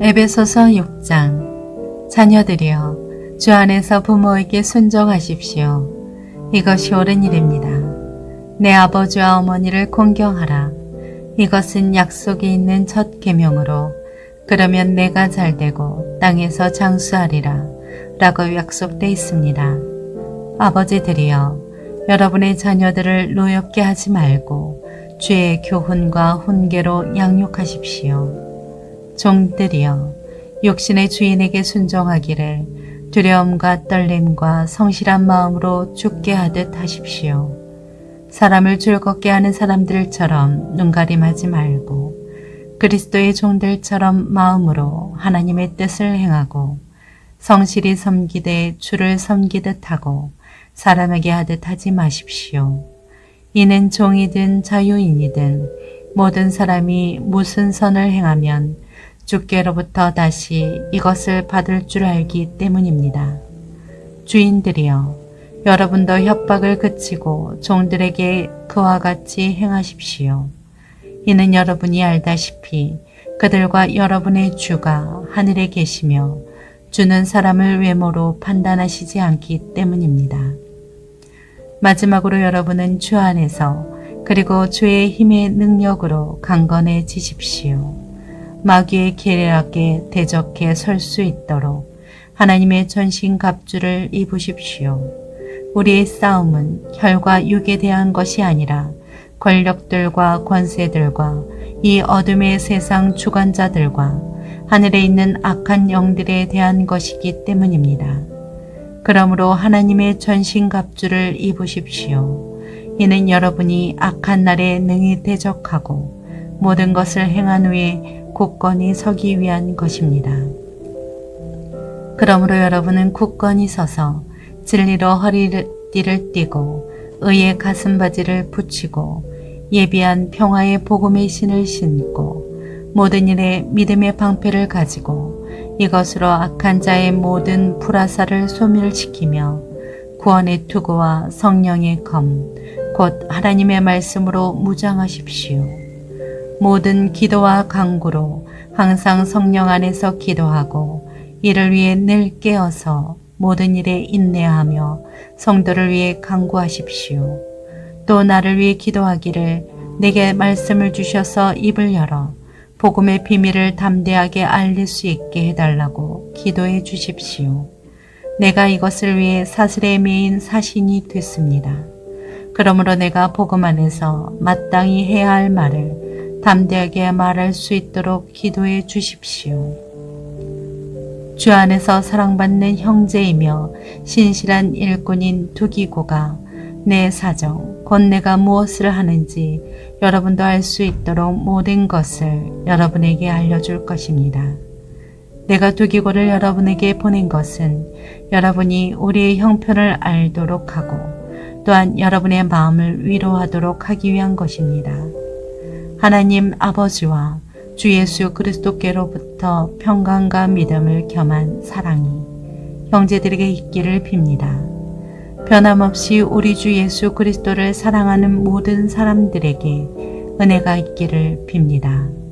에베소서 6장 자녀들이여 주 안에서 부모에게 순종하십시오. 이것이 옳은 일입니다. 내 아버지와 어머니를 공경하라. 이것은 약속이 있는 첫 계명으로 그러면 내가 잘되고 땅에서 장수하리라 라고 약속돼 있습니다. 아버지들이여 여러분의 자녀들을 노엽게 하지 말고 주의 교훈과 훈계로 양육하십시오. 종들이여 욕심의 주인에게 순종하기를 두려움과 떨림과 성실한 마음으로 죽게 하듯 하십시오. 사람을 즐겁게 하는 사람들처럼 눈가림하지 말고 그리스도의 종들처럼 마음으로 하나님의 뜻을 행하고 성실히 섬기되 주를 섬기듯 하고 사람에게 하듯 하지 마십시오. 이는 종이든 자유인이든 모든 사람이 무슨 선을 행하면 주께로부터 다시 이것을 받을 줄 알기 때문입니다. 주인들이여 여러분도 협박을 그치고 종들에게 그와 같이 행하십시오. 이는 여러분이 알다시피 그들과 여러분의 주가 하늘에 계시며 주는 사람을 외모로 판단하시지 않기 때문입니다. 마지막으로 여러분은 주 안에서 그리고 주의 힘의 능력으로 강건해지십시오. 마귀의 계략에 대적해 설 수 있도록 하나님의 전신 갑주를 입으십시오. 우리의 싸움은 혈과 육에 대한 것이 아니라 권력들과 권세들과 이 어둠의 세상 주관자들과 하늘에 있는 악한 영들에 대한 것이기 때문입니다. 그러므로 하나님의 전신 갑주를 입으십시오. 이는 여러분이 악한 날에 능히 대적하고 모든 것을 행한 후에 굳건히 서기 위한 것입니다. 그러므로 여러분은 굳건히 서서 진리로 허리띠를 띠고 의의 가슴바지를 붙이고 예비한 평화의 복음의 신을 신고 모든 일에 믿음의 방패를 가지고 이것으로 악한 자의 모든 불화살을 소멸시키며 구원의 투구와 성령의 검, 곧 하나님의 말씀으로 무장하십시오. 모든 기도와 강구로 항상 성령 안에서 기도하고 이를 위해 늘 깨어서 모든 일에 인내하며 성도를 위해 강구하십시오. 또 나를 위해 기도하기를 내게 말씀을 주셔서 입을 열어 복음의 비밀을 담대하게 알릴 수 있게 해달라고 기도해 주십시오. 내가 이것을 위해 사슬에 매인 사신이 됐습니다. 그러므로 내가 복음 안에서 마땅히 해야 할 말을 담대하게 말할 수 있도록 기도해 주십시오. 주 안에서 사랑받는 형제이며 신실한 일꾼인 두기고가 내 사정, 곧 내가 무엇을 하는지 여러분도 알 수 있도록 모든 것을 여러분에게 알려줄 것입니다. 내가 두기고를 여러분에게 보낸 것은 여러분이 우리의 형편을 알도록 하고 또한 여러분의 마음을 위로하도록 하기 위한 것입니다. 하나님 아버지와 주 예수 그리스도께로부터 평강과 믿음을 겸한 사랑이 형제들에게 있기를 빕니다. 변함없이 우리 주 예수 그리스도를 사랑하는 모든 사람들에게 은혜가 있기를 빕니다.